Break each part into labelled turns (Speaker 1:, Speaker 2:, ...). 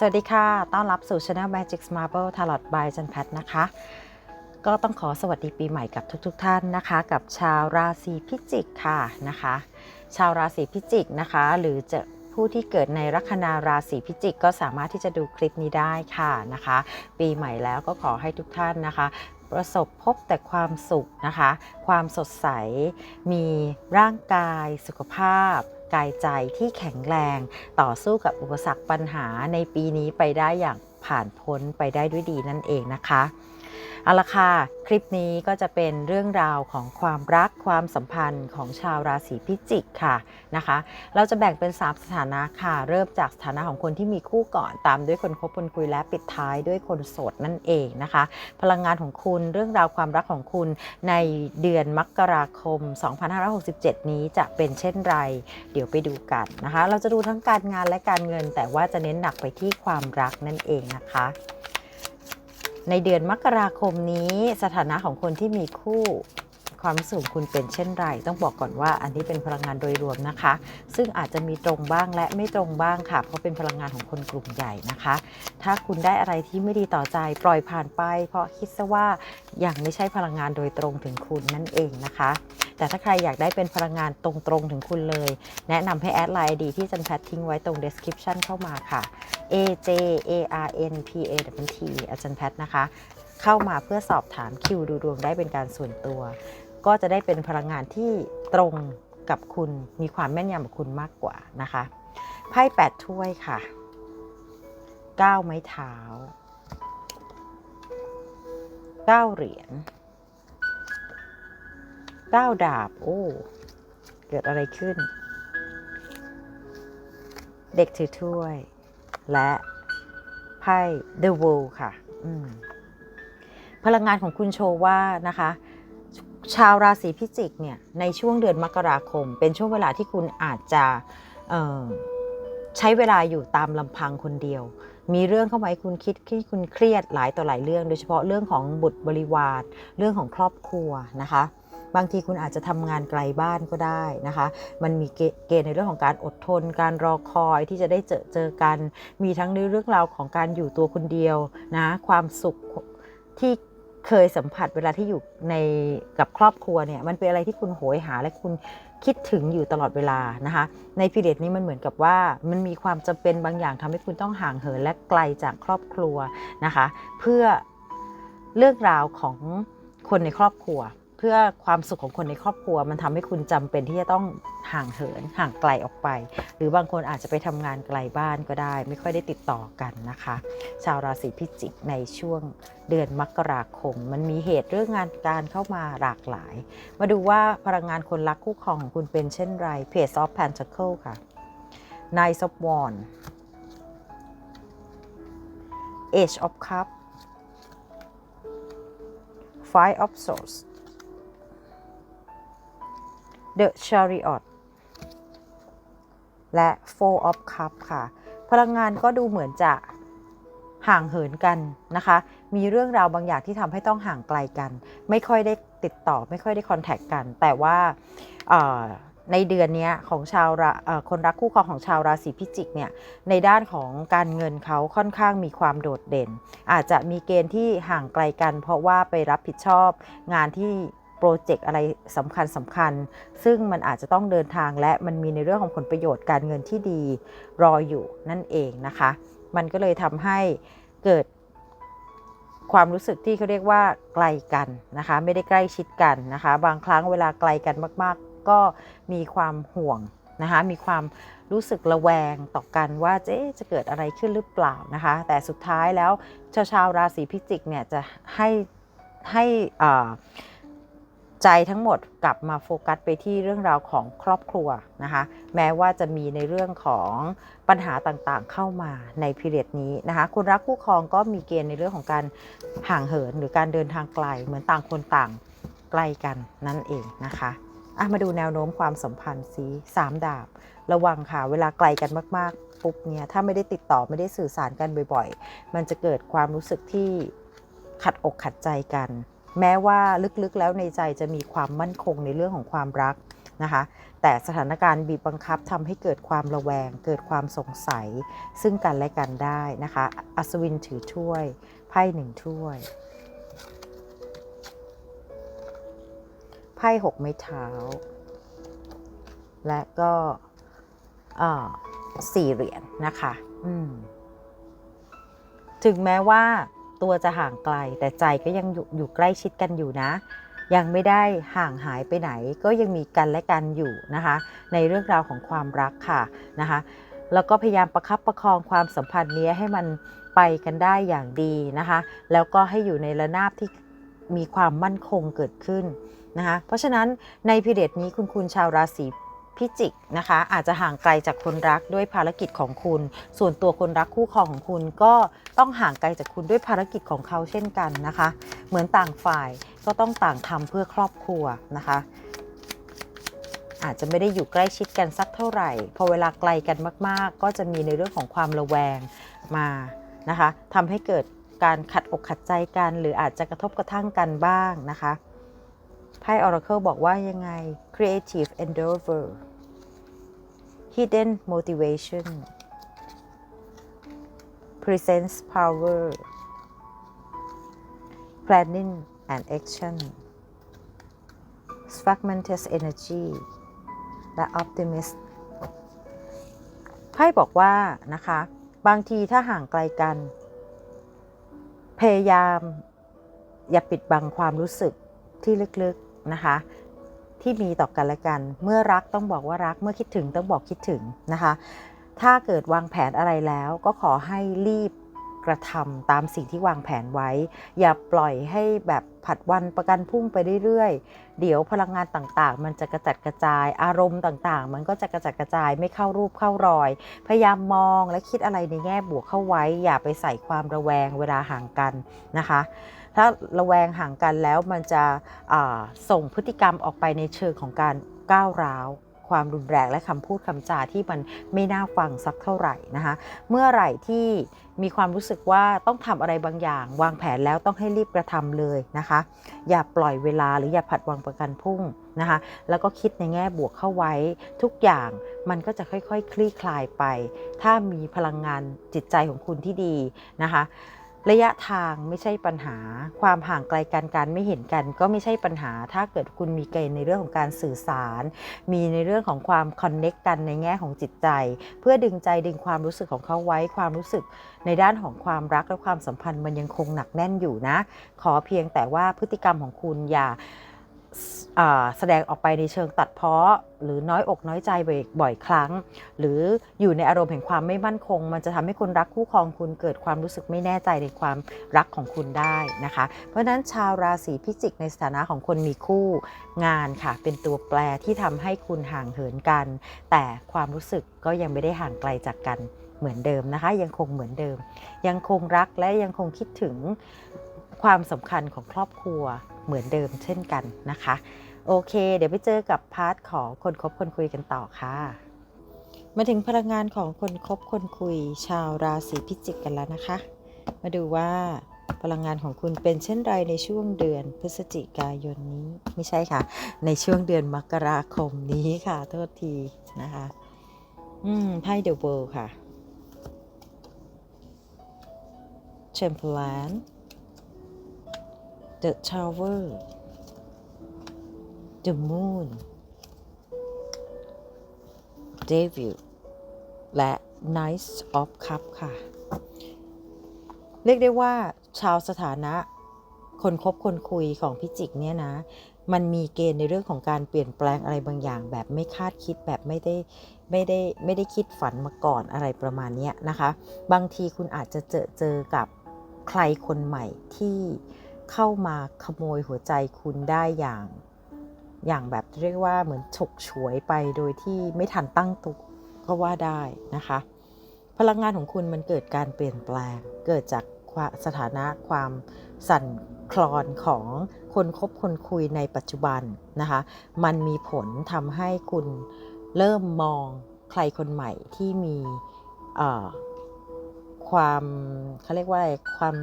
Speaker 1: สวัสดีค่ะ ต้อนรับสู่ Channel Magic Marble Tarot by จันแพทนะคะ ก็ต้องขอสวัสดีปีใหม่กับทุกๆทท่านนะคะ กับชาวราศีพิจิกค่ะนะคะ ชาวราศีพิจิกนะคะ หรือจะผู้ที่เกิดในลัคนาราศีพิจิก ก็สามารถที่จะดูคลิปนี้ได้ค่ะนะคะ ปีใหม่แล้วก็ขอให้ทุกท่านนะคะ ประสบพบแต่ความสุขนะคะ ความสดใส มีร่างกายสุขภาพ กายใจที่แข็งแรง ต่อสู้กับอุปสรรคปัญหาในปีนี้ไปได้อย่างผ่านพ้นไปได้ด้วยดีนั่นเองนะคะ เอาละค่ะ คลิปนี้ก็จะเป็นเรื่องราวของความรักความสัมพันธ์ของชาวราศีพิจิกค่ะนะคะ เราจะแบ่งเป็น 3 สถานะค่ะ เริ่มจากสถานะของคนที่มีคู่ก่อน ตามด้วยคนคบคนคุยและปิดท้ายด้วยคนโสดนั่นเองนะคะ พลังงานของคุณเรื่องราวความรักของคุณในเดือนมกราคม 2567 นี้จะเป็นเช่นไร เดี๋ยวไปดูกันนะคะ เราจะดูทั้งการงานและการเงิน แต่ว่าจะเน้นหนักไปที่ความรักนั่นเองนะคะ ในเดือนมกราคมนี้สถานะของคนที่มีคู่ความรู้สึกของคุณเป็นเช่นไร ต้องบอกก่อนว่าอันนี้เป็นพลังงานโดยรวมนะคะ ซึ่งอาจจะมีตรงบ้างและไม่ตรงบ้างค่ะ เพราะเป็นพลังงานของคนกลุ่มใหญ่นะคะ ถ้าคุณได้อะไรที่ไม่ดีต่อใจปล่อยผ่านไป เพราะคิดซะว่ายังไม่ใช่พลังงานโดยตรงถึงคุณนั่นเองนะคะ แต่ถ้าใครอยากได้เป็นพลังงานตรงๆถึงคุณเลย แนะนำให้แอดไลน์ดีที่จันแพททิ้งไว้ตรง description เข้ามาค่ะ A J A R N P A W T อาจารย์แพทนะคะ เข้ามาเพื่อสอบถามคิวดูดวงได้เป็นการส่วนตัว ก็จะได้เป็นพลังงานที่ตรงกับคุณมีความแม่นยำกับคุณมากกว่านะคะไพ่แปดถ้วยค่ะเก้าไม้เท้าเก้าเหรียญเก้าดาบ โอ้ เกิดอะไรขึ้น เด็กถือถ้วย และไพ่ The World ค่ะพลังงานของคุณโชว์ว่านะคะ ชาวราศีพิจิกเนี่ยในช่วงเดือนมกราคม เป็นช่วงเวลาที่คุณอาจจะใช้เวลาอยู่ตามลำพังคนเดียว มีเรื่องเข้ามาให้คุณคิดที่คุณเครียดหลายต่อหลายเรื่อง โดยเฉพาะเรื่องของบุตรบริวารเรื่องของครอบครัวนะคะ บางทีคุณอาจจะทำงานไกลบ้านก็ได้นะคะ มันมีเกณฑ์ในเรื่องของการอดทน การรอคอยที่จะได้เจอเจอกัน มีทั้งในเรื่องราวของการอยู่ตัวคนเดียวนะความสุขที่เคยสัมผัสเวลาที่อยู่ในกับครอบครัวเนี่ยมันเป็นอะไรที่คุณโหยหาและคุณคิดถึงอยู่ตลอดเวลานะคะ ในพีเรียดนี้มันเหมือนกับว่ามันมีความจำเป็นบางอย่างทำให้คุณต้องห่างเหินและไกลจากครอบครัวนะคะ เพื่อเรื่องราวของคนในครอบครัว เพื่อความสุขของคนในครอบครัว มันทำให้คุณจำเป็นที่จะต้องห่างเหินห่างไกลออกไป หรือบางคนอาจจะไปทำงานไกลบ้านก็ได้ ไม่ค่อยได้ติดต่อกันนะคะ ชาวราศีพิจิกในช่วงเดือนมกราคม มันมีเหตุเรื่องงานการเข้ามาหลากหลาย มาดูว่าพลังงานคนรักคู่ครองของคุณเป็นเช่นไร Page of Pentacle ค่ะ Nine of Wands Age of Cup Five of Swords The Chariot และ Four of Cup ค่ะ พลังงานก็ดูเหมือนจะห่างเหินกันนะคะ มีเรื่องราวบางอย่างที่ทำให้ต้องห่างไกลกัน ไม่ค่อยได้ติดต่อ ไม่ค่อยได้คอนแทคกัน แต่ว่าในเดือนนี้ของชาวราคนรักคู่ครองของชาวราศีพิจิกเนี่ยในด้านของการเงินเขาค่อนข้างมีความโดดเด่น อาจจะมีเกณฑ์ที่ห่างไกลกัน เพราะว่าไปรับผิดชอบงานที่ โปรเจกต์อะไรสำคัญสำคัญ ซึ่งมันอาจจะต้องเดินทางและมันมีในเรื่องของผลประโยชน์การเงินที่ดีรออยู่นั่นเองนะคะ มันก็เลยทำให้เกิดความรู้สึกที่เขาเรียกว่าไกลกันนะคะ ไม่ได้ใกล้ชิดกันนะคะ บางครั้งเวลาไกลกันมาก ๆ ก็มีความห่วงนะคะมีความรู้สึกระแวงต่อกันว่าเจ๊จะเกิดอะไรขึ้นหรือเปล่านะคะ แต่สุดท้ายแล้วชาวชาวราศีพิจิกเนี่ยจะให้ให้อ่า ใจทั้งหมดกลับมาโฟกัสไปที่เรื่องราวของครอบครัวนะคะแม้ว่าจะมีในเรื่องของปัญหาต่างๆเข้ามาในพีเรียดนี้นะคะคนรักคู่ครองก็มีเกณฑ์ในเรื่องของการห่างเหินหรือการเดินทางไกล เหมือนต่างคนต่างไกลกันนั่นเองนะคะอะมาดูแนวโน้มความสัมพันธ์สีสามดาบ ระวังค่ะ เวลาไกลกันมากๆ ปุ๊บเนี่ยถ้าไม่ได้ติดต่อไม่ได้สื่อสารกันบ่อยๆ มันจะเกิดความรู้สึกที่ขัดอกขัดใจกัน แม้ว่าลึกๆแล้วในใจจะมีความมั่นคงในเรื่องของความรักนะคะ แต่สถานการณ์บีบบังคับทำให้เกิดความระแวง เกิดความสงสัย ซึ่งกันและกันได้นะคะ อัศวินถือถ้วยไพ่หนึ่งถ้วยไพ่หกไม้เท้า และก็อ่าสี่เหรียญนะคะอืมถึงแม้ว่า ตัวจะห่างไกล แต่ใจก็ยังอยู่อยู่ใกล้ชิดกันอยู่นะ ยังไม่ได้ห่างหายไปไหน ก็ยังมีกันและกันอยู่นะคะ ในเรื่องราวของความรักค่ะนะคะแล้วก็พยายามประคับประคองความสัมพันธ์นี้ให้มันไปกันได้อย่างดีนะคะ แล้วก็ให้อยู่ในระนาบที่มีความมั่นคงเกิดขึ้นนะคะ เพราะฉะนั้นในพิเดตนี้คุณคุณชาวราศี พิจิกนะคะ อาจจะห่างไกลจากคนรักด้วยภารกิจของคุณ ส่วนตัวคนรักคู่ครองของคุณก็ต้องห่างไกลจากคุณด้วยภารกิจของเขาเช่นกันนะคะ เหมือนต่างฝ่ายก็ต้องต่างทำเพื่อครอบครัวนะคะ อาจจะไม่ได้อยู่ใกล้ชิดกันสักเท่าไหร่ พอเวลาไกลกันมาก ๆ ก็จะมีในเรื่องของความระแวงมานะคะทำให้เกิดการขัดอกขัดใจกัน หรืออาจจะกระทบกระทั่งกันบ้างนะคะไพ่ Oracle บอกว่ายังไง creative endeavor hidden motivation presence power planning and action fragmentous energy และ optimist ไพ่บอกว่านะคะ บางทีถ้าห่างไกลกัน พยายามอย่าปิดบังความรู้สึกที่ลึกๆนะคะ ที่มีต่อกันและกัน เมื่อรักต้องบอกว่ารัก เมื่อคิดถึงต้องบอกคิดถึงนะคะ ถ้าเกิดวางแผนอะไรแล้วก็ขอให้รีบกระทำตามสิ่งที่วางแผนไว้ อย่าปล่อยให้แบบผัดวันประกันพุ่งไปเรื่อยๆ เดี๋ยวพลังงานต่างๆ มันจะกระจัดกระจาย อารมณ์ต่างๆ มันก็จะกระจัดกระจายไม่เข้ารูปเข้ารอย พยายามมองและคิดอะไรในแง่บวกเข้าไว้ อย่าไปใส่ความระแวงเวลาห่างกันนะคะ ถ้าระแวงห่างกันแล้วมันจะส่งพฤติกรรมออกไปในเชิงของการก้าวร้าว ความรุนแรงและคำพูดคำจาที่มันไม่น่าฟังสักเท่าไหร่นะคะ เมื่อไหร่ที่มีความรู้สึกว่าต้องทำอะไรบางอย่าง วางแผนแล้วต้องให้รีบกระทำเลยนะคะ อย่าปล่อยเวลาหรืออย่าผัดวางประกันพุ่งนะคะ แล้วก็คิดในแง่บวกเข้าไว้ ทุกอย่างมันก็จะค่อยๆคคลี่คลายไป ถ้ามีพลังงานจิตใจของคุณที่ดีนะคะ ระยะทางไม่ใช่ปัญหา ความห่างไกลกันการไม่เห็นกัน ก็ไม่ใช่ปัญหา ถ้าเกิดคุณมีเกณฑ์ในเรื่องของการสื่อสาร มีในเรื่องของความคอนเน็กกันในแง่ของจิตใจ เพื่อดึงใจดึงความรู้สึกของเขาไว้ความรู้สึก ในด้านของความรักและความสัมพันธ์มันยังคงหนักแน่นอยู่นะ ขอเพียงแต่ว่าพฤติกรรมของคุณอย่าอ่า แสดงออกไปในเชิงตัดเพ้อหรือน้อยอกน้อยใจบ่อยครั้ง หรืออยู่ในอารมณ์แห่งความไม่มั่นคง มันจะทำให้คนรักคู่ครองคุณเกิดความรู้สึกไม่แน่ใจในความรักของคุณได้นะคะ เพราะฉะนั้นชาวราศีพิจิกในสถานะของคนมีคู่งานค่ะ เป็นตัวแปรที่ทำให้คุณห่างเหินกัน แต่ความรู้สึกก็ยังไม่ได้ห่างไกลจากกันเหมือนเดิมนะคะ ยังคงเหมือนเดิม ยังคงรักและยังคงคิดถึงความสำคัญของครอบครัว เหมือนเดิมเช่นกันนะคะ โอเค เดี๋ยวไปเจอกับพาร์ทของคนคบคนคุยกันต่อค่ะ มาถึงพลังงานของคนคบคนคุย ชาวราศีพิจิกกันแล้วนะคะ มาดูว่าพลังงานของคุณเป็นเช่นไรในช่วงเดือนพฤศจิกายนนี้ ไม่ใช่ค่ะ ในช่วงเดือนมกราคมนี้ค่ะโทษทีนะคะ อืมไพ่เดอะเวิลด์ค่ะ Temperance The Tower The Moon Devil และ Knight of Cup ค่ะ เรียกได้ว่าชาวสถานะคนคบคนคุยของพิจิกเนี่ยนะ มันมีเกณฑ์ในเรื่องของการเปลี่ยนแปลงอะไรบางอย่าง แบบไม่คาดคิดแบบไม่ได้ไม่ได้ไม่ได้คิดฝันมาก่อนอะไรประมาณนี้นะคะ บางทีคุณอาจจะเจอเจอกับใครคนใหม่ที่ เข้ามาขโมยหัวใจคุณได้อย่าง อย่างแบบเรียกว่าเหมือนฉกฉวยไปโดยที่ไม่ทันตั้งตัวก็ว่าได้นะคะ พลังงานของคุณมันเกิดการเปลี่ยนแปลง เกิดจากสถานะความสั่นคลอนของคนคบคนคุยในปัจจุบันนะคะ มันมีผลทำให้คุณเริ่มมองใครคนใหม่ที่มีความเขาเรียกว่าอะไรความ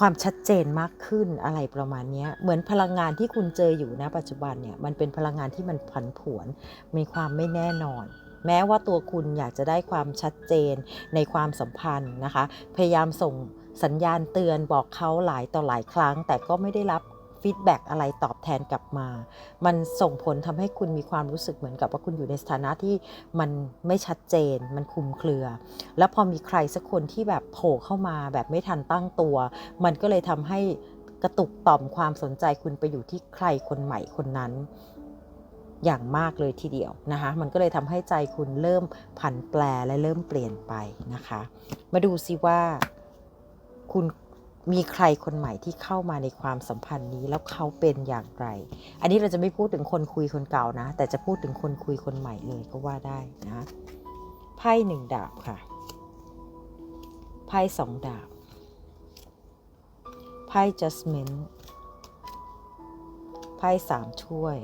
Speaker 1: ความชัดเจนมากขึ้นอะไรประมาณนี้เหมือนพลังงานที่คุณเจออยู่นะปัจจุบันเนี่ยมันเป็นพลังงานที่มันผันผวน มีความไม่แน่นอน แม้ว่าตัวคุณอยากจะได้ความชัดเจนในความสัมพันธ์นะคะ พยายามส่งสัญญาณเตือนบอกเขาหลายต่อหลายครั้ง แต่ก็ไม่ได้รับ ฟีดแบ็กอะไรตอบแทนกลับมา มันส่งผลทำให้คุณมีความรู้สึกเหมือนกับว่าคุณอยู่ในสถานะที่มันไม่ชัดเจน มันคุมเครือ แล้วพอมีใครสักคนที่แบบโผล่เข้ามาแบบไม่ทันตั้งตัว มันก็เลยทำให้กระตุกต่อมความสนใจคุณไปอยู่ที่ใครคนใหม่คนนั้นอย่างมากเลยทีเดียวนะคะ มันก็เลยทำให้ใจคุณเริ่มผันแปรและเริ่มเปลี่ยนไปนะคะ มาดูซิว่าคุณ มีใครคนใหม่ที่เข้ามาในความสัมพันธ์นี้แล้วเขาเป็นอย่างไร อันนี้เราจะไม่พูดถึงคนคุยคนเก่านะ แต่จะพูดถึงคนคุยคนใหม่เลยก็ว่าได้นะไพ่หนึ่งดาบค่ะไพ่สองดาบไพ่ judgment ไพ่สามถ้วย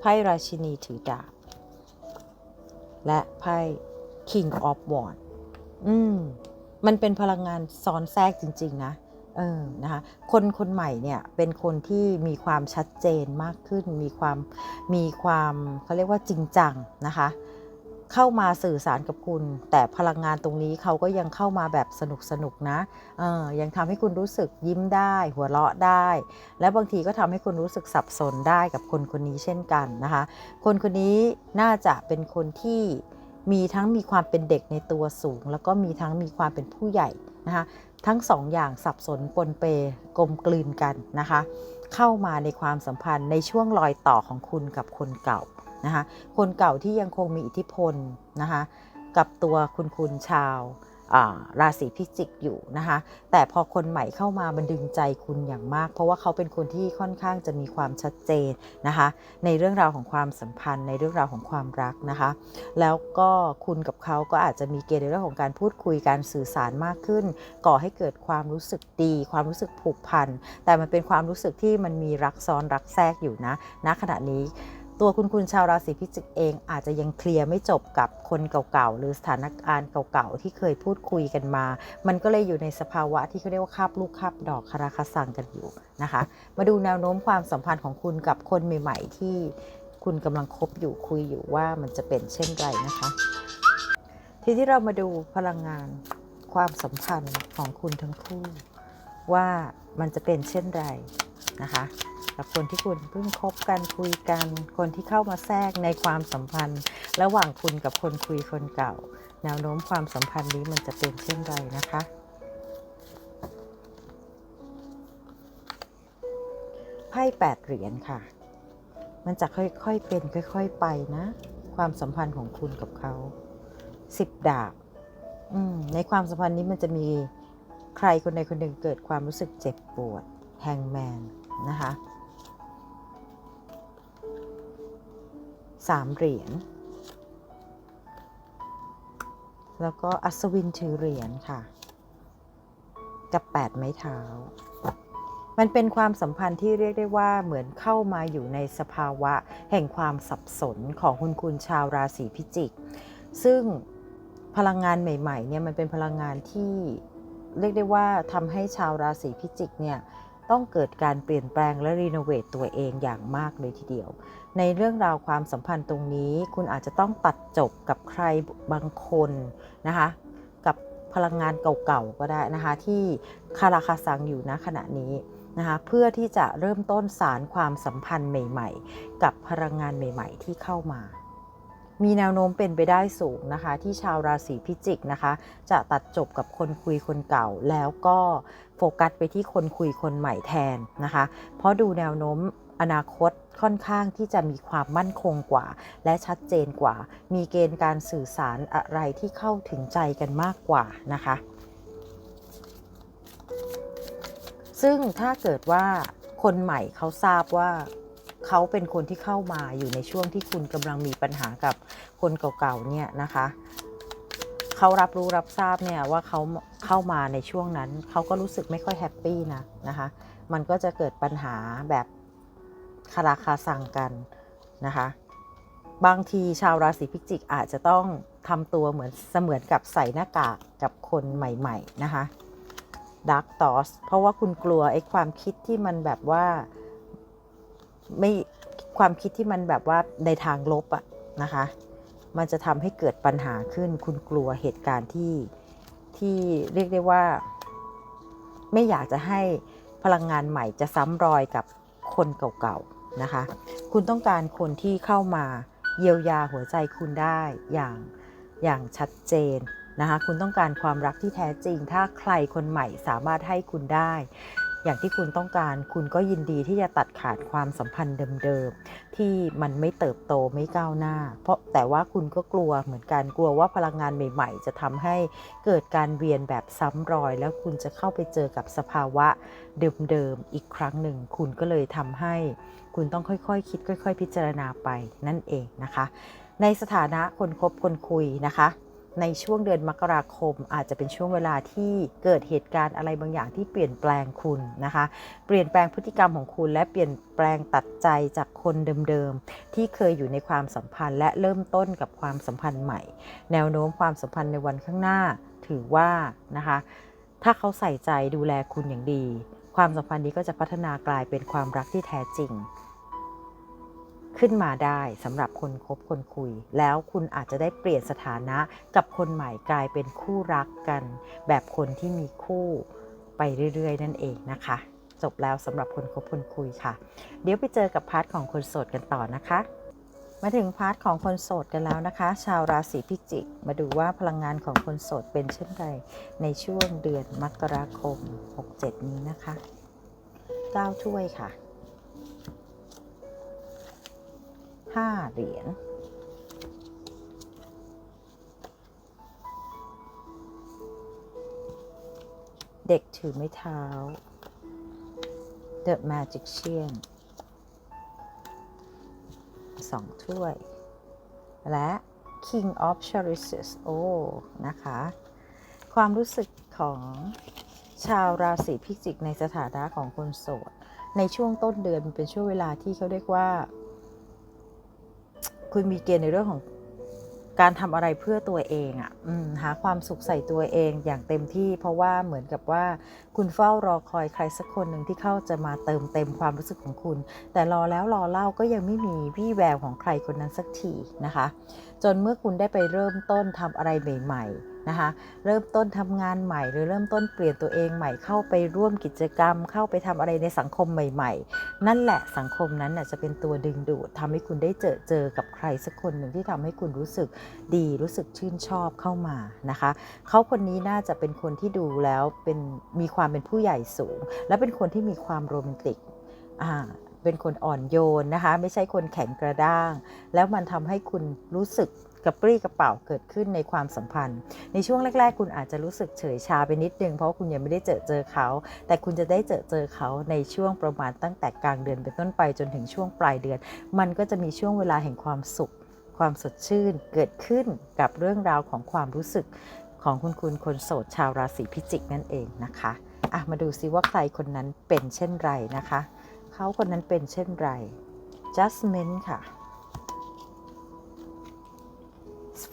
Speaker 1: ไพ่ราชินีถือดาบและไพ่ King of Wands อืมมันเป็นพลังงานซ้อนแทรกจริง ๆ นะเออนะคะคนคนใหม่เนี่ยเป็นคนที่มีความชัดเจนมากขึ้น มีความมีความเขาเรียกว่าจริงจังนะคะ เข้ามาสื่อสารกับคุณ แต่พลังงานตรงนี้เขาก็ยังเข้ามาแบบสนุกสนุกๆนะเออยังทำให้คุณรู้สึกยิ้มได้ หัวเราะได้ และบางทีก็ทำให้คุณรู้สึกสับสนได้กับคนคนนี้เช่นกันนะคะ คนคนนี้น่าจะเป็นคนที่ มีทั้งมีความเป็นเด็กในตัวสูง แล้วก็มีทั้งมีความเป็นผู้ใหญ่นะคะทั้งสองอย่างสับสนปนเปกลมกลืนกันนะคะเข้ามาในความสัมพันธ์ในช่วงรอยต่อของคุณกับคนเก่านะคะคนเก่าที่ยังคงมีอิทธิพลนะคะกับตัวคุณคุณชาว ราศีพิจิกอยู่นะคะ แต่พอคนใหม่เข้ามามันดึงใจคุณอย่างมาก เพราะว่าเขาเป็นคนที่ค่อนข้างจะมีความชัดเจนนะคะ ในเรื่องราวของความสัมพันธ์ ในเรื่องราวของความรักนะคะ แล้วก็คุณกับเขาก็อาจจะมีเกณฑ์ในเรื่องของการพูดคุยการสื่อสารมากขึ้น ก่อให้เกิดความรู้สึกดี ความรู้สึกผูกพันแต่มันเป็นความรู้สึกที่มันมีรักซ้อนรักแทรกอยู่นะณขณะนี้ ตัวคุณคุณชาวราศีพิจิกเองอาจจะยังเคลียร์ไม่จบกับคนเก่าๆ หรือสถานการณ์เก่าๆ ที่เคยพูดคุยกันมา มันก็เลยอยู่ในสภาวะที่เขาเรียกว่าคาบลูกคาบดอกคาราคาซังกันอยู่นะคะ มาดูแนวโน้มความสัมพันธ์ของคุณกับคนใหม่ ๆ ที่คุณกำลังคบอยู่คุยอยู่ว่ามันจะเป็นเช่นไรนะคะ ทีที่เรามาดูพลังงานความสัมพันธ์ของคุณทั้งคู่ ว่ามันจะเป็นเช่นไรนะคะ กับคนที่คุณเพิ่งคบกันคุยกัน คนที่เข้ามาแทรกในความสัมพันธ์ ระหว่างคุณกับคนคุยคนเก่า แนวโน้มความสัมพันธ์นี้มันจะเป็นเช่นไรนะคะ ไพ่แปดเหรียญค่ะ มันจะค่อยๆเป็นค่อย ๆไปนะ ความสัมพันธ์ของคุณกับเขาสิบดาบในความสัมพันธ์นี้มันจะมีใครคนใดคนหนึ่งเกิดความรู้สึกเจ็บปวดแฮงแมนนะคะ สามเหรียญ แล้วก็อัศวินถือเหรียญค่ะ กับแปดไม้เท้า มันเป็นความสัมพันธ์ที่เรียกได้ว่าเหมือนเข้ามาอยู่ในสภาวะแห่งความสับสนของคุณคุณชาวราศีพิจิก ซึ่งพลังงานใหม่ๆเนี่ยมันเป็นพลังงานที่เรียกได้ว่าทำให้ชาวราศีพิจิกเนี่ย ต้องเกิดการเปลี่ยนแปลงและรีโนเวทตัวเองอย่างมากเลยทีเดียว ในเรื่องราวความสัมพันธ์ตรงนี้ คุณอาจจะต้องตัดจบกับใครบางคนนะคะ กับพลังงานเก่าๆก็ได้นะคะ ที่คาราคาซังอยู่ณขณะนี้นะคะเพื่อที่จะเริ่มต้นสารความสัมพันธ์ใหม่ ๆ กับพลังงานใหม่ ๆ ที่เข้ามา มีแนวโน้มเป็นไปได้สูงนะคะ ที่ชาวราศีพิจิกนะคะ จะตัดจบกับคนคุยคนเก่าแล้วก็โฟกัสไปที่คนคุยคนใหม่แทนนะคะ เพราะดูแนวโน้มอนาคตค่อนข้างที่จะมีความมั่นคงกว่า และชัดเจนกว่า มีเกณฑ์การสื่อสารอะไรที่เข้าถึงใจกันมากกว่านะคะ ซึ่งถ้าเกิดว่าคนใหม่เขาทราบว่า เขาเป็นคนที่เข้ามาอยู่ในช่วงที่คุณกำลังมีปัญหากับคนเก่าๆเนี่ยนะคะเขารับรู้รับทราบเนี่ยว่าเขาเข้ามาในช่วงนั้นเขาก็รู้สึกไม่ค่อยแฮปปี้นะนะคะ มันก็จะเกิดปัญหาแบบคาราคาซังกันนะคะ บางทีชาวราศีพิจิกอาจจะต้องทำตัวเหมือนเสมือนกับใส่หน้ากากกับคนใหม่ ๆ นะคะ Dark Thoughts เพราะว่าคุณกลัวไอ้ความคิดที่มันแบบว่า ไม่ความคิดที่มันแบบว่าในทางลบอะนะคะ มันจะทำให้เกิดปัญหาขึ้น คุณกลัวเหตุการณ์ที่ที่เรียกได้ว่า ไม่อยากจะให้พลังงานใหม่จะซ้ำรอยกับคนเก่าๆนะคะ คุณต้องการคนที่เข้ามาเยียวยาหัวใจคุณได้อย่างอย่างชัดเจนนะคะ คุณต้องการความรักที่แท้จริง ถ้าใครคนใหม่สามารถให้คุณได้ อย่างที่คุณต้องการ คุณก็ยินดีที่จะตัดขาดความสัมพันธ์เดิมๆ ที่มันไม่เติบโตไม่ก้าวหน้า เพราะแต่ว่าคุณก็กลัวเหมือนกันกลัวว่าพลังงานใหม่ ๆ จะทำให้เกิดการเวียนแบบซ้ำรอย แล้วคุณจะเข้าไปเจอกับสภาวะเดิมๆอีกครั้งหนึ่ง คุณก็เลยทำให้ คุณต้องค่อยๆคคิด ค่อย ๆ พิจารณาไปนั่นเองนะคะ ในสถานะคนคบคนคุยนะคะ ในช่วงเดือนมกราคม อาจจะเป็นช่วงเวลาที่เกิดเหตุการณ์อะไรบางอย่างที่เปลี่ยนแปลงคุณนะคะ เปลี่ยนแปลงพฤติกรรมของคุณ และเปลี่ยนแปลงตัดใจจากคนเดิมๆที่เคยอยู่ในความสัมพันธ์ และเริ่มต้นกับความสัมพันธ์ใหม่ แนวโน้มความสัมพันธ์ในวันข้างหน้าถือว่านะคะถ้าเขาใส่ใจดูแลคุณอย่างดี ความสัมพันธ์นี้ก็จะพัฒนากลายเป็นความรักที่แท้จริง ขึ้นมาได้สำหรับคนคบคนคุย แล้วคุณอาจจะได้เปลี่ยนสถานะกับคนใหม่กลายเป็นคู่รักกัน แบบคนที่มีคู่ไปเรื่อย ๆ นั่นเองนะคะ จบแล้วสำหรับคนคบคนคุยค่ะ เดี๋ยวไปเจอกับพาร์ทของคนโสดกันต่อนะคะมาถึงพาร์ทของคนโสดกันแล้วนะคะ ชาวราศีพิจิก มาดูว่าพลังงานของคนโสดเป็นเช่นไร ในช่วงเดือนมกราคม 67 นี้นะคะ 9 ถ้วยค่ะ 5เหรียญเด็กถือไม้เท้า The Magician สองถ้วย และ King of Chalices โอ้ นะคะ ความรู้สึกของชาวราศีพิจิกในสถานะของคนโสด ในช่วงต้นเดือนเป็นช่วงเวลาที่เขาเรียกว่า คุณมีเกณฑ์ในเรื่องของการทำอะไรเพื่อตัวเองอะ่ะหาความสุขใส่ตัวเองอย่างเต็มที่เพราะว่าเหมือนกับว่าคุณเฝ้ารอคอยใครสักคนหนึ่งที่เข้าจะมาเติมเต็มความรู้สึกของคุณ แต่รอแล้วรอเล่าก็ยังไม่มีวี่แววของใครคนนั้นสักทีนะคะ จนเมื่อคุณได้ไปเริ่มต้นทำอะไรใหม่ ๆ นะคะเริ่มต้นทำงานใหม่ หรือเริ่มต้นเปลี่ยนตัวเองใหม่เข้าไปร่วมกิจกรรม เข้าไปทำอะไรในสังคมใหม่ ๆ นั่นแหละสังคมนั้นน่ะจะเป็นตัวดึงดูดทำให้คุณได้เจอเจอกับใครสักคนหนึ่งที่ทำให้คุณรู้สึกดีรู้สึกชื่นชอบเข้ามานะคะเขาคนนี้น่าจะเป็นคนที่ดูแล้วเป็นมีความเป็นผู้ใหญ่สูง และเป็นคนที่มีความโรแมนติกอ่าเป็นคนอ่อนโยนนะคะ ไม่ใช่คนแข็งกระด้าง แล้วมันทำให้คุณรู้สึก กระปรี้กระเป๋าเกิดขึ้นในความสัมพันธ์ ในช่วงแรก ๆ คุณอาจจะรู้สึกเฉยชาไปนิดนึงเพราะคุณยังไม่ได้เจอเจอเขา แต่คุณจะได้เจอเจอเขาในช่วงประมาณตั้งแต่กลางเดือนเป็นต้นไปจนถึงช่วงปลายเดือน มันก็จะมีช่วงเวลาแห่งความสุข ความสดชื่นเกิดขึ้นกับเรื่องราวของความรู้สึกของคุณคุณคนโสดชาวราศีพิจิกนั่นเองนะคะอะมาดูซิว่าใครคนนั้นเป็นเช่นไรนะคะ เขาคนนั้นเป็นเช่นไร Jasmine ค่ะ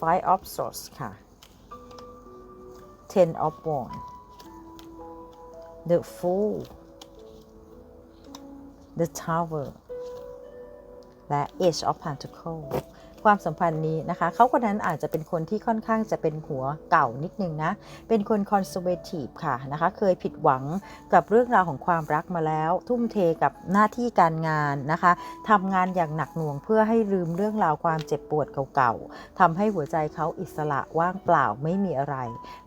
Speaker 1: Five of Swords ค่ะ Ten of Wands The Fool The Tower และ Age of Pentacles ความสัมพันธ์นี้นะคะเขาคนนั้นอาจจะเป็นคนที่ค่อนข้างจะเป็นหัวเก่านิดนึงนะ เป็นคนคอนเซอร์เวทีฟค่ะนะคะเคยผิดหวังกับเรื่องราวของความรักมาแล้ว ทุ่มเทกับหน้าที่การงานนะคะทำงานอย่างหนักหน่วงเพื่อให้ลืมเรื่องราวความเจ็บปวดเก่าๆทำให้หัวใจเขาอิสระว่างเปล่าไม่มีอะไร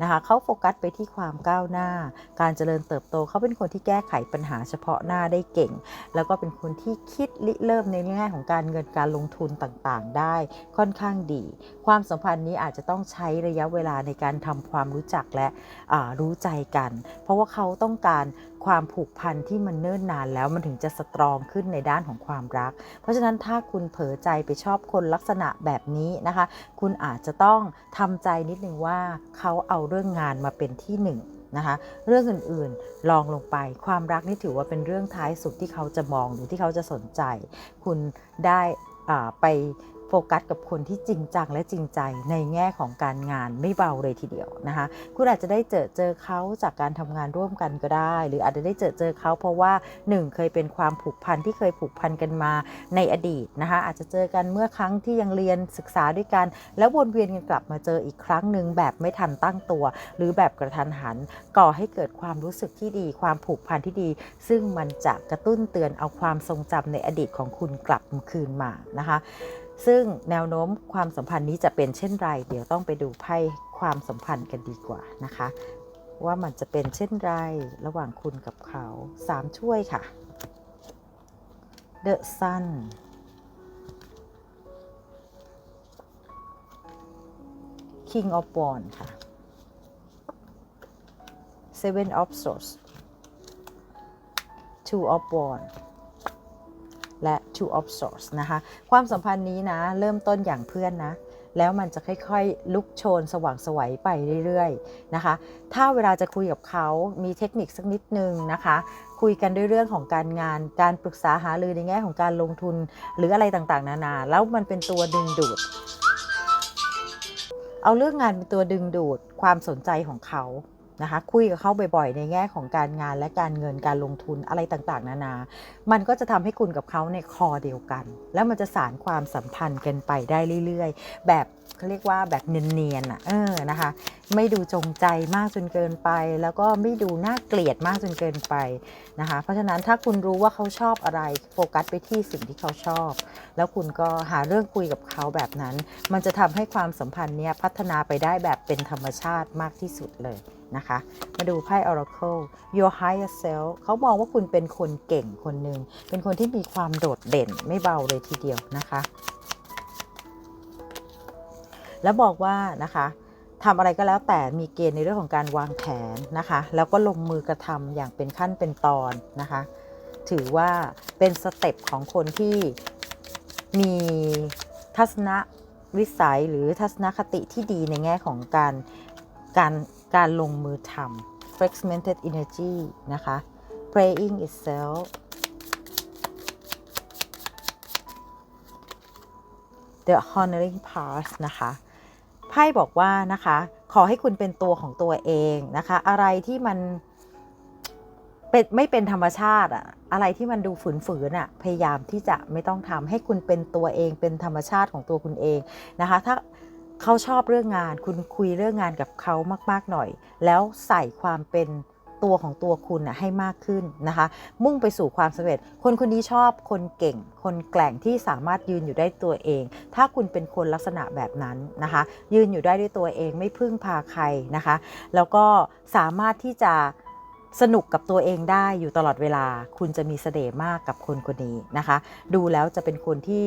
Speaker 1: นะคะเขาโฟกัสไปที่ความก้าวหน้า การเจริญเติบโตเขาเป็นคนที่แก้ไขปัญหาเฉพาะหน้าได้เก่ง แล้วก็เป็นคนที่คิดริเริ่มในแง่องของการเงินการลงทุนต่างๆ ได้ค่อนข้างดี ความสัมพันธ์นี้อาจจะต้องใช้ระยะเวลาในการทำความรู้จักและรู้ใจกัน เพราะว่าเขาต้องการความผูกพันที่มันเนิ่นนานแล้วมันถึงจะสตรองขึ้นในด้านของความรัก เพราะฉะนั้นถ้าคุณเผลอใจไปชอบคนลักษณะแบบนี้นะคะ คุณอาจจะต้องทำใจนิดนึงว่าเขาเอาเรื่องงานมาเป็นที่หนึ่งนะคะเรื่องอื่นๆลองลงไป ความรักนี่ถือว่าเป็นเรื่องท้ายสุดที่เขาจะมองหรือที่เขาจะสนใจ คุณได้ไป โฟกัสกับคนที่จริงจังและจริงใจในแง่ของการงานไม่เบาเลยทีเดียวนะคะ คุณอาจจะได้เจอเจอเขาจากการทำงานร่วมกันก็ได้ หรืออาจจะได้เจอเจอเขาเพราะว่าหนึ่งเคยเป็นความผูกพันที่เคยผูกพันกันมาในอดีตนะคะอาจจะเจอกันเมื่อครั้งที่ยังเรียนศึกษาด้วยกัน แล้ววนเวียนกันกลับมาเจออีกครั้งหนึ่งแบบไม่ทันตั้งตัว หรือแบบกระทันหัน ก่อให้เกิดความรู้สึกที่ดี ความผูกพันที่ดี ซึ่งมันจะกระตุ้นเตือนเอาความทรงจำในอดีตของคุณกลับคืนมานะคะ ซึ่งแนวโน้มความสัมพันธ์นี้จะเป็นเช่นไร เดี๋ยวต้องไปดูไพ่ความสัมพันธ์กันดีกว่านะคะ ว่ามันจะเป็นเช่นไรระหว่างคุณกับเขาสามช่วยค่ะ The Sun King of Wands ค่ะ Seven of Swords Two of Wands และ Two of Swords นะคะ ความสัมพันธ์นี้นะ เริ่มต้นอย่างเพื่อนนะ แล้วมันจะค่อยๆ ลุกโชนสว่างสวัยไปเรื่อยๆนะคะ ถ้าเวลาจะคุยกับเขามีเทคนิคสักนิดนึงนะคะ คุยกันด้วยเรื่องของการงาน การปรึกษาหารือในแง่ของการลงทุน หรืออะไรต่างๆ นานา แล้วมันเป็นตัวดึงดูด เอาเรื่องงานเป็นตัวดึงดูดความสนใจของเขา นะคะคุยกับเขาบ่อยๆ ในแง่ของการงานและการเงินการลงทุนอะไรต่างๆ นานา มันก็จะทำให้คุณกับเขาในคอเดียวกัน แล้วมันจะสารความสัมพันธ์กันไปได้เรื่อยๆ แบบเขาเรียกว่าแบบเนียนๆอะเออนะคะ ไม่ดูจงใจมากจนเกินไป แล้วก็ไม่ดูน่าเกลียดมากจนเกินไปนะคะ เพราะฉะนั้นถ้าคุณรู้ว่าเขาชอบอะไรโฟกัสไปที่สิ่งที่เขาชอบ แล้วคุณก็หาเรื่องคุยกับเขาแบบนั้น มันจะทำให้ความสัมพันธ์เนี้ยพัฒนาไปได้แบบเป็นธรรมชาติมากที่สุดเลย นะคะ มาดูไพ่ Oracle Your Higher Self เขามองว่าคุณเป็นคนเก่งคนหนึ่ง เป็นคนที่มีความโดดเด่นไม่เบาเลยทีเดียวนะคะ แล้วบอกว่านะคะทำอะไรก็แล้วแต่มีเกณฑ์ในเรื่องของการวางแผนนะคะ แล้วก็ลงมือกระทำอย่างเป็นขั้นเป็นตอนนะคะ ถือว่าเป็นสเต็ปของคนที่มีทัศนวิสัยหรือทัศนคติที่ดีในแง่ของการการ การลงมือทำ fragmented energy นะคะ praying itself the honoring part นะคะไพ่บอกว่านะคะ ขอให้คุณเป็นตัวของตัวเองนะคะ อะไรที่มันเป็นไม่เป็นธรรมชาติอะอะไรที่มันดูฝืนๆอะพยายามที่จะไม่ต้องทำให้คุณเป็นตัวเองเป็นธรรมชาติของตัวคุณเองนะคะ ถ้า เขาชอบเรื่องงาน คุณคุยเรื่องงานกับเขามาก ๆ หน่อย แล้วใส่ความเป็นตัวของตัวคุณนะให้มากขึ้นนะคะ มุ่งไปสู่ความสำเร็จ คนคนนี้ชอบคนเก่ง คนแกล่งที่สามารถยืนอยู่ได้ตัวเอง ถ้าคุณเป็นคนลักษณะแบบนั้นนะคะ ยืนอยู่ได้ด้วยตัวเองไม่พึ่งพาใครนะคะ แล้วก็สามารถที่จะสนุกกับตัวเองได้อยู่ตลอดเวลา คุณจะมีเสน่ห์มากกับคนคนนี้นะคะ ดูแล้วจะเป็นคนที่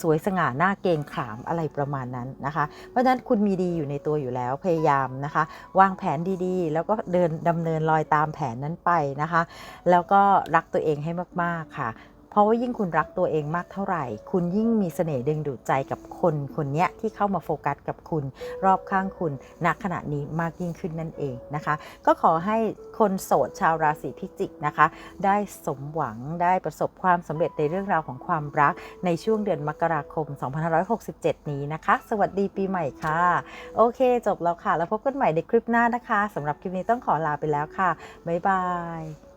Speaker 1: สวยสง่าหน้าเกงขามอะไรประมาณนั้นนะคะ เพราะฉะนั้นคุณมีดีอยู่ในตัวอยู่แล้วพยายามนะคะ วางแผนดีๆ แล้วก็เดินดำเนินรอยตามแผนนั้นไปนะคะ แล้วก็รักตัวเองให้มากๆค่ะ เพราะว่ายิ่งคุณรักตัวเองมากเท่าไหร่ คุณยิ่งมีเสน่ห์ดึงดูดใจกับคนคนนี้ที่เข้ามาโฟกัสกับคุณรอบข้างคุณณขณะนี้มากยิ่งขึ้นนั่นเองนะคะ ก็ขอให้คนโสดชาวราศีพิจิกนะคะ ได้สมหวังได้ประสบความสำเร็จในเรื่องราวของความรักในช่วงเดือนมกราคม 2567 นี้นะคะ สวัสดีปีใหม่ค่ะ โอเค จบแล้วค่ะ แล้วพบกันใหม่ในคลิปหน้านะคะสำหรับคลิปนี้ต้องขอลาไปแล้วค่ะบ๊ายบาย